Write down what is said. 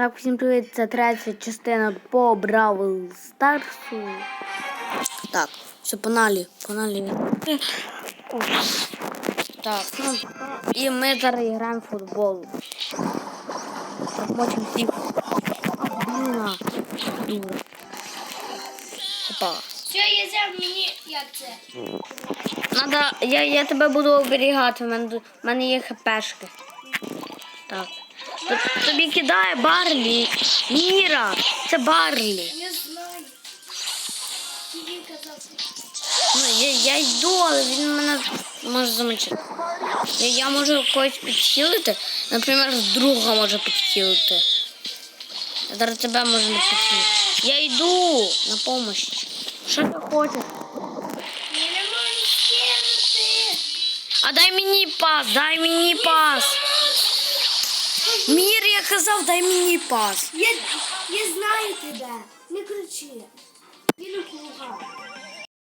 Так, всім привіт, це третя частина по Бравл Старсу. Так, все, погнали, погнали. Так, ну, і ми зараз граємо в футбол. Хочемо всіх. Бліна. Бліна. Опа. Все, я взяв мені як це. Надо, я, я тебе буду оберігати, в мене, в мене є хпшки. Так. Тобі кидає Барлі. Міра, це Барлі. Знаю. Тобі. Ну, я, я йду, але він мене може замочити. Я, я можу когось підхилити, наприклад, друга може підхилити. Я зараз тебе можу не підхилити. Я йду на допомогу. Що ти хочеш? А дай мені пас, дай мені пас казав, дай мені пас. Я, я знаю тебе. Не кричи. Він у кулугах.